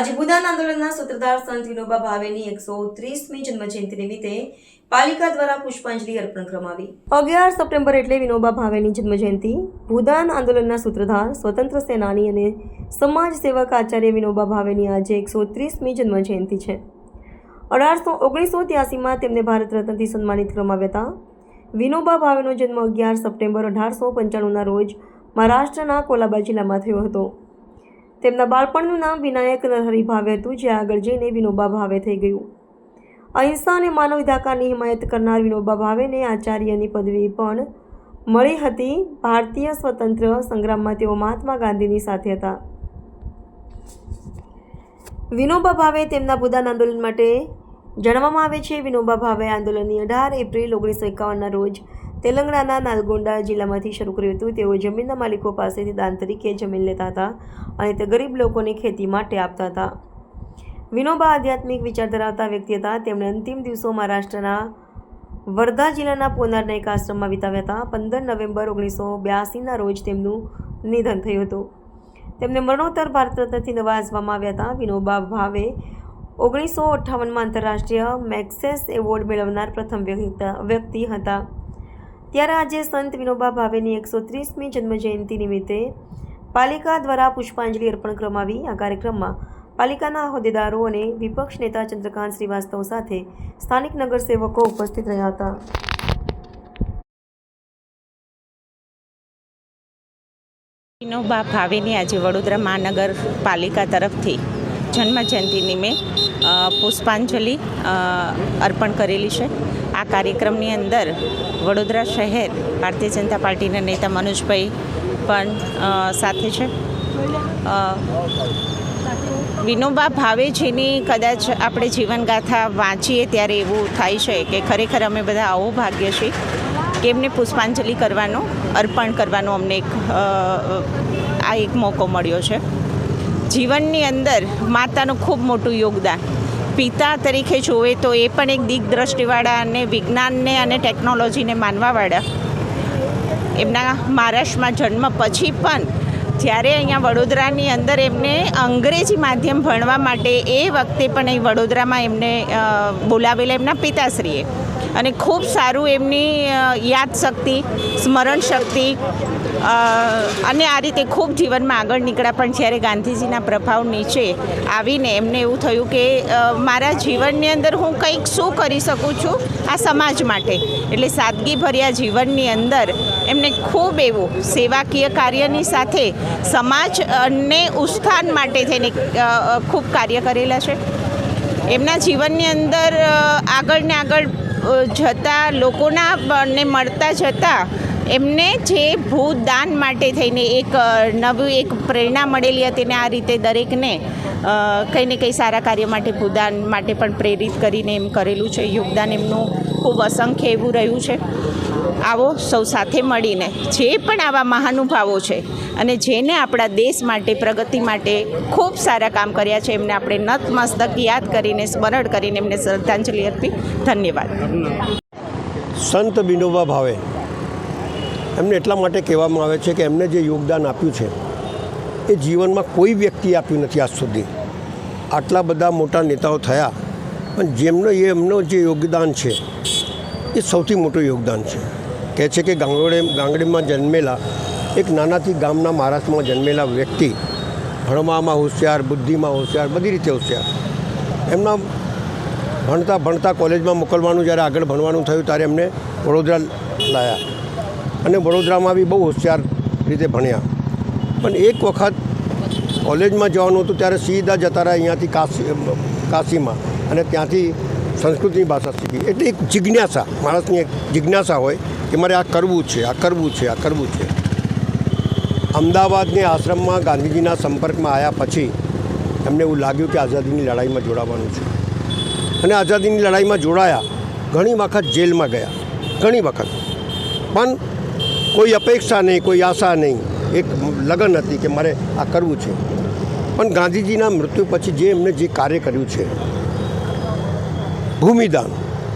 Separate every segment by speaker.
Speaker 1: આજે ભૂદાન આંદોલનના સૂત્રધાર સંત વિનોબા ભાવેની એકસો ત્રીસમી જન્મજયંતિ નિમિત્તે પાલિકા દ્વારા પુષ્પાંજલિ અર્પણ કરવામાં આવી અગિયાર સપ્ટેમ્બર એટલે વિનોબા ભાવેની જન્મજયંતિ. ભૂદાન આંદોલનના સૂત્રધાર, સ્વતંત્ર સેનાની અને સમાજ સેવક આચાર્ય વિનોબા ભાવેની આજે એકસો ત્રીસમી જન્મજયંતિ છે. અઢારસો ઓગણીસો ત્યાસીમાં તેમને ભારત રત્નથી સન્માનિત કરવામાં આવ્યા હતા. વિનોબા ભાવેનો જન્મ અગિયાર સપ્ટેમ્બર અઢારસો પંચાણુંના રોજ મહારાષ્ટ્રના કોલાબા જિલ્લામાં થયો હતો. તેમના બાળપણનું નામ વિનાયક નરહરી ભાવે હતું, જે આગળ જઈને વિનોબા ભાવે થઈ ગયું. અહિંસા અને માનવ અધિકારની હિમાયત કરનાર વિનોબા ભાવેને આચાર્યની પદવી પણ મળી હતી. ભારતીય સ્વતંત્ર સંગ્રામમાં તેઓ મહાત્મા ગાંધીની સાથે હતા. વિનોબા ભાવે તેમના ભૂદાન આંદોલન માટે જણાવવામાં આવે છે, વિનોબા ભાવે આંદોલનની અઢાર એપ્રિલ ઓગણીસો એકાવનના રોજ તેલંગાણાના નાલગોંડા જિલ્લામાંથી શરૂ કર્યું હતું. તેઓ જમીનના માલિકો પાસેથી દાન તરીકે જમીન લેતા હતા અને તે ગરીબ લોકોને ખેતી માટે આપતા હતા. વિનોબા આધ્યાત્મિક વિચાર ધરાવતા વ્યક્તિ હતા. તેમણે અંતિમ દિવસો મહારાષ્ટ્રના વર્ધા જિલ્લાના પોનારના એક આશ્રમમાં વિતાવ્યા હતા. પંદર નવેમ્બર ઓગણીસો બ્યાસીના રોજ તેમનું નિધન થયું હતું. તેમને મરણોત્તર ભારત રત્નથી નવાજવામાં આવ્યા હતા. વિનોબા ભાવે ઓગણીસો અઠ્ઠાવનમાં આંતરરાષ્ટ્રીય મેક્સેસ એવોર્ડ મેળવનાર પ્રથમ વ્યક્તિ- હતા. ત્યારે આજે સંત વિનોબા ભાવેની એકસો ત્રીસમી જન્મજયંતિ નિમિત્તે પાલિકા દ્વારા પુષ્પાંજલિ અર્પણ કરવામાં આ કાર્યક્રમમાં પાલિકાના હોદ્દેદારો અને વિપક્ષ નેતા ચંદ્રકાંત શ્રીવાસ્તવ સાથે સ્થાનિક નગરસેવકો ઉપસ્થિત રહ્યા હતા.
Speaker 2: વિનોબા ભાવેની આજે વડોદરા મહાનગરપાલિકા તરફથી જન્મજયંતિ નિમિત્તે પુષ્પાંજલિ અર્પણ કરેલી છે. આ કાર્યક્રમની અંદર વડોદરા શહેર ભારતીય જનતા પાર્ટીના નેતા મનોજભાઈ પણ સાથે છે. વિનોબા ભાવે જેની કદાચ આપણે જીવનગાથા વાંચીએ ત્યારે એવું થાય છે કે ખરેખર અમે બધા આવો ભાગ્ય છીએ કે એમને પુષ્પાંજલિ કરવાનો, અર્પણ કરવાનો અમને એક આ એક મોકો મળ્યો છે. જીવનની અંદર માતાનું ખૂબ મોટું યોગદાન પિતા તરીકે જોવે તો એ પણ એક દિગ્દ્રષ્ટિવાળા અને વિજ્ઞાનને અને ટેકનોલોજીને માનવાવાળા એમના મહારાષ્ટ્રમાં જન્મ પછી પણ જ્યારે અહીંયા વડોદરાની અંદર એમને અંગ્રેજી માધ્યમ ભણવા માટે એ વખતે પણ અહીં વડોદરામાં એમને બોલાવેલા એમના પિતાશ્રીએ. અને ખૂબ સારું એમની યાદશક્તિ સ્મરણ શક્તિ અને આ રીતે ખૂબ જીવનમાં આગળ નીકળ્યા. પણ જ્યારે ગાંધીજીના પ્રભાવ નીચે આવીને એમને એવું થયું કે મારા જીવનની અંદર હું કંઈક શું કરી શકું છું આ સમાજ માટે. એટલે સાદગીભર્યા જીવનની અંદર એમને ખૂબ એવું સેવાકીય કાર્યની સાથે સમાજ અને ઉત્થાન માટે થઈને ખૂબ કાર્ય કરેલા છે. એમના જીવનની અંદર આગળ ને આગળ જતા લોકોના ને મળતા જતા એમને જે ભૂદાન માટે થઈને એક નવી એક પ્રેરણા મળેલી હતી ને આ રીતે દરેકને કંઈ ને કંઈ સારા કાર્ય માટે ભૂદાન માટે પણ પ્રેરિત કરીને એમ કરેલું છે. યોગદાન એમનું ખૂબ અસંખ્ય એવું રહ્યું છે. આવો સૌ સાથે મળીને જે પણ આવા મહાનુભાવો છે અને જેને આપણા દેશ માટે, પ્રગતિ માટે ખૂબ સારા કામ કર્યા છે, એમને આપણે નતમસ્તક યાદ કરીને, સ્મરણ કરીને એમને શ્રદ્ધાંજલિ અર્પી. ધન્યવાદ.
Speaker 3: સંત વિનોબા ભાવે એમને એટલા માટે કહેવામાં આવે છે કે એમને જે યોગદાન આપ્યું છે એ જીવનમાં કોઈ વ્યક્તિએ આપ્યું નથી આજ સુધી. આટલા બધા મોટા નેતાઓ થયા, પણ જેમનો એ એમનો જે યોગદાન છે, એ સૌથી મોટું યોગદાન છે. કહે છે કે ગાંગડે, ગાંગડીમાં જન્મેલા એક નાનાથી ગામના મહારાષ્ટ્રમાં જન્મેલા વ્યક્તિ, ભણવામાં હોશિયાર, બુદ્ધિમાં હોશિયાર, બધી રીતે હોશિયાર. એમના ભણતા ભણતા કોલેજમાં મોકલવાનું, જ્યારે આગળ ભણવાનું થયું, ત્યારે એમને વડોદરા લાયા. અને વડોદરામાં બી બહુ હોશિયાર રીતે ભણ્યા. પણ એક વખત કોલેજમાં જવાનું હતું ત્યારે સીધા જતા રહ્યા અહીંયાથી કાશી કાશીમાં. અને ત્યાંથી સંસ્કૃતની ભાષા શીખી. એટલે એક જિજ્ઞાસા, માણસની એક જિજ્ઞાસા હોય કે મારે આ કરવું છે, આ કરવું છે, આ કરવું છે. અમદાવાદની આશ્રમમાં ગાંધીજીના સંપર્કમાં આવ્યા પછી એમને એવું લાગ્યું કે આઝાદીની લડાઈમાં જોડાવાનું છે. અને આઝાદીની લડાઈમાં જોડાયા, ઘણી વખત જેલમાં ગયા. ઘણી વખત. પણ કોઈ અપેક્ષા નહીં, કોઈ આશા નહીં. એક લગન હતી કે મારે આ કરવું છે. પણ ગાંધીજીના મૃત્યુ પછી જે એમને જે કાર્ય કર્યું છે, ભૂમિદાન,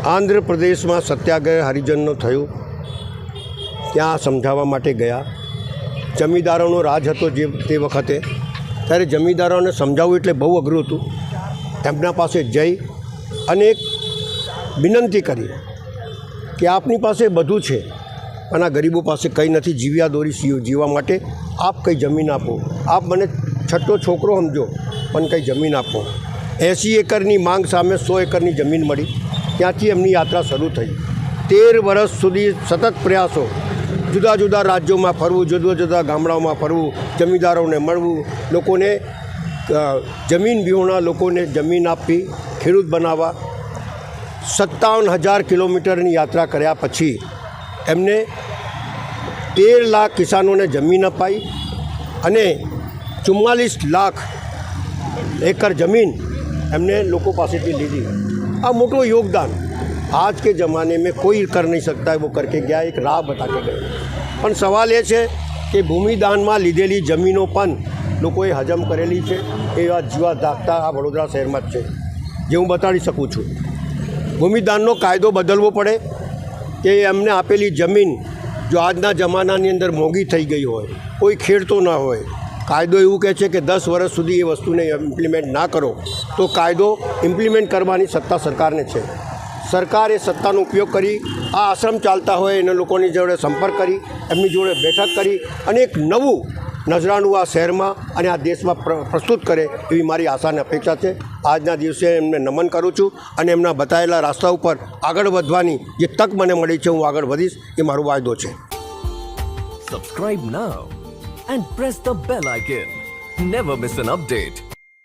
Speaker 3: આંધ્રપ્રદેશમાં સત્યાગ્રહ હરિજનનો થયો. ત્યાં સમજાવવા માટે ગયા. જમીદારોનો રાજ હતો જે તે વખતે. ત્યારે જમીદારોને સમજાવવું એટલે બહુ અઘરું હતું. એમના પાસે જઈ અને એક વિનંતી કરી કે આપની પાસે બધું છે. આ ગરીબો પાસે કંઈ નથી, જીવ્યા દોરી જીવવા માટે આપ કંઈ જમીન આપો. આપ મને છઠ્ઠો છોકરો સમજો, પણ કંઈ જમીન આપો. એંસી એકરની માંગ સામે સો એકરની જમીન મળી. ત્યાંથી એમની યાત્રા શરૂ થઈ. તેર વર્ષ સુધી સતત પ્રયાસો. જુદા જુદા રાજ્યોમાં ફરવું, જુદા જુદા ગામડાઓમાં ફરવું, જમીનદારોને મળવું, લોકોને જમીન વિહોણા લોકોને જમીન આપવી ખેડૂત બનાવવા. સત્તાવન હજાર કિલોમીટરની યાત્રા કર્યા પછી એમને તેર લાખ કિસાનોને જમીન અપાઈ અને ચુમ્માલીસ લાખ એકર જમીન એમને લોકો પાસેથી લીધી. આ મોટું યોગદાન આજ કે જમાને મેં કોઈ કર નહીં શકતા વો કરકે ગયા એક રાહ બતાવી ગયો. પણ સવાલ એ છે કે ભૂમિદાનમાં લીધેલી જમીનો પણ લોકોએ હજમ કરેલી છે એવા જીવા દાખતા આ વડોદરા શહેરમાં જ છે. જે હું બતાડી શકું છું. ભૂમિદાનનો કાયદો બદલવો પડે કે એમને આપેલી જમીન જો આજના જમાનાની અંદર મોંઘી થઈ ગઈ હોય, કોઈ ખેડતો ના હોય, કાયદો એવું કહે છે કે દસ વર્ષ સુધી એ વસ્તુને ઇમ્પ્લિમેન્ટ ના કરો, તો કાયદો ઇમ્પ્લિમેન્ટ કરવાની સત્તા સરકારને છે. સરકાર એ સત્તાનો ઉપયોગ કરી, આ આશ્રમ ચાલતા હોય એના લોકોની જોડે સંપર્ક કરી, એમની જોડે બેઠક કરી અને એક નવું નજરાનું આ શહેરમાં અને આ દેશમાં પ્ર- પ્રસ્તુત કરે એવી મારી આશા અને અપેક્ષા છે. આજના દિવસે એમને નમન કરું છું અને એમના બતાવેલા રાસ્તા ઉપર આગળ વધવાની જે તક મને મળી છે, હું આગળ વધીશ એ મારો વાયદો છે.
Speaker 4: Subscribe now and press the bell icon never miss an update.